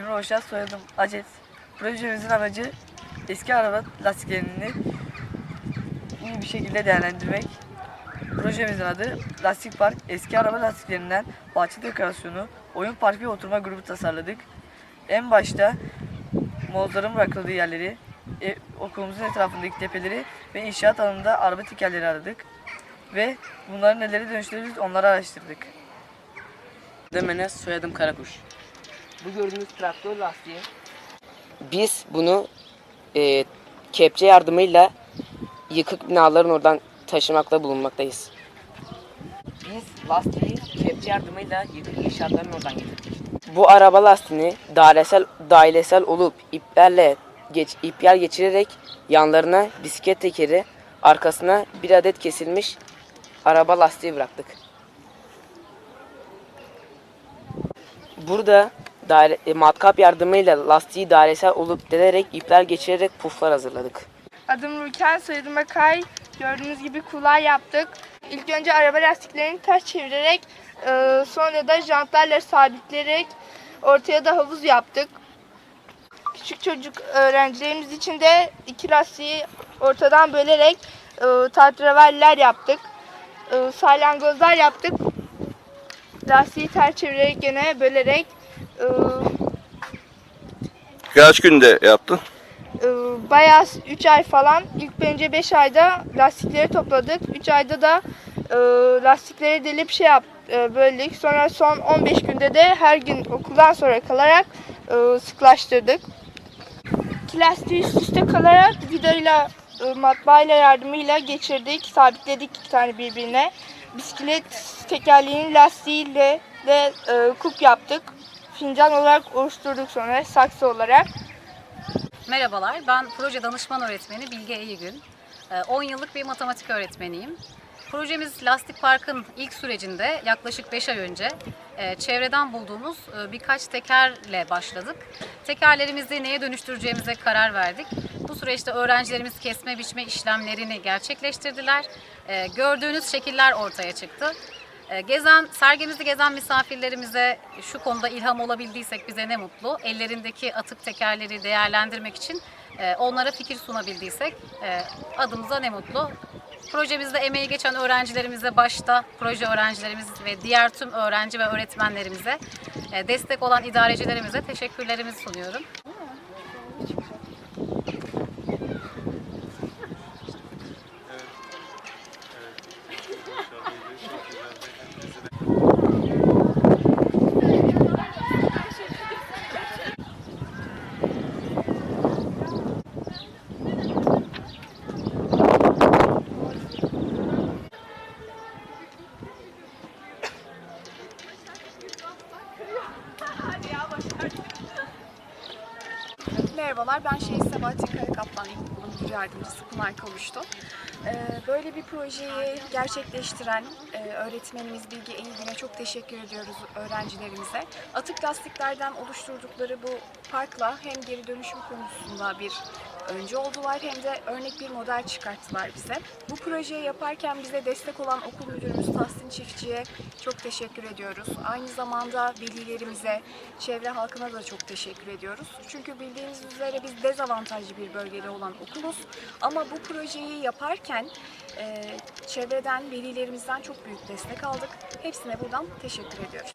İsmim Roşat, soyadım Acet. Projemizin amacı eski araba lastiklerini iyi bir şekilde değerlendirmek. Projemizin adı Lastik Park. Eski araba lastiklerinden bahçe dekorasyonu, oyun parkı ve oturma grubu tasarladık. En başta mozların bırakıldığı yerleri, e, okulumuzun etrafındaki tepeleri ve inşaat alanında araba tekerleri aradık. Ve bunları nelere dönüştürürüz onları araştırdık. Adım Enes, soyadım Karakuş. Bu gördüğünüz traktör lastiği Biz bunu e, kepçe yardımıyla yıkık binaların oradan taşımakta bulunmaktayız. Biz lastiği kepçe yardımıyla yıkık inşaatların oradan getirdik. Bu araba lastiğini dairesel, dairesel olup iplerle geç, ipler geçirerek yanlarına bisiklet tekeri, arkasına bir adet kesilmiş araba lastiği bıraktık. Burada daire, e, matkap yardımıyla lastiği dairesel olup delerek ipler geçirerek puflar hazırladık. Adım Rüken, soyadım Akay. Gördüğünüz gibi kulay yaptık. İlk önce araba lastiklerini ters çevirerek, e, sonra da jantlarla sabitleyerek ortaya da havuz yaptık. Küçük çocuk öğrencilerimiz için de iki lastiği ortadan bölerek e, tatraveller yaptık. E, salyangozlar yaptık. Lastiği ters çevirerek gene bölerek e, Kaç günde yaptın? Ee, bayağı 3 ay falan. İlk önce 5 ayda lastikleri topladık. 3 ayda da e, lastikleri delip şey yap e, böldük. Sonra son 15 günde de her gün okuldan sonra kalarak e, sıklaştırdık. İki lastiği üst üste kalarak vidayla e, matbaayla yardımıyla geçirdik. Sabitledik iki tane birbirine. Bisiklet tekerleğinin lastiğiyle de e, kup yaptık. Fincan olarak oluşturduk sonra saksı olarak. Merhabalar, ben proje danışman öğretmeni Bilge Eygün. Ee, 10 yıllık bir matematik öğretmeniyim. Projemiz Lastik Park'ın ilk sürecinde yaklaşık 5 ay önce e, çevreden bulduğumuz e, birkaç tekerle başladık. Tekerlerimizi neye dönüştüreceğimize karar verdik. Bu süreçte öğrencilerimiz kesme biçme işlemlerini gerçekleştirdiler. E, Gördüğünüz şekiller ortaya çıktı. E, Gezen, sergimizi gezen misafirlerimize şu konuda ilham olabildiysek bize ne mutlu. Ellerindeki atık tekerleri değerlendirmek için e, onlara fikir sunabildiysek e, adımıza ne mutlu. Projemizde emeği geçen öğrencilerimize başta proje öğrencilerimiz ve diğer tüm öğrenci ve öğretmenlerimize e, destek olan idarecilerimize teşekkürlerimizi sunuyorum. Merhabalar, ben Şehit Sabahattin Karakaplan İlkokulu Müdür Yardımcısı Pınar Kavuştu. Ee, Böyle bir projeyi gerçekleştiren e, öğretmenimiz Bilge Eğilgin'e çok teşekkür ediyoruz öğrencilerimize. Atık lastiklerden oluşturdukları bu parkla hem geri dönüşüm konusunda bir önce oldular hem de örnek bir model çıkarttılar bize. Bu projeyi yaparken bize destek olan okul müdürümüz Tahsin Çiftçi'ye çok teşekkür ediyoruz. Aynı zamanda velilerimize, çevre halkına da çok teşekkür ediyoruz. Çünkü bildiğiniz üzere biz dezavantajlı bir bölgede olan okuluz. Ama bu projeyi yaparken e, çevreden, velilerimizden çok büyük destek aldık. Hepsine buradan teşekkür ediyoruz.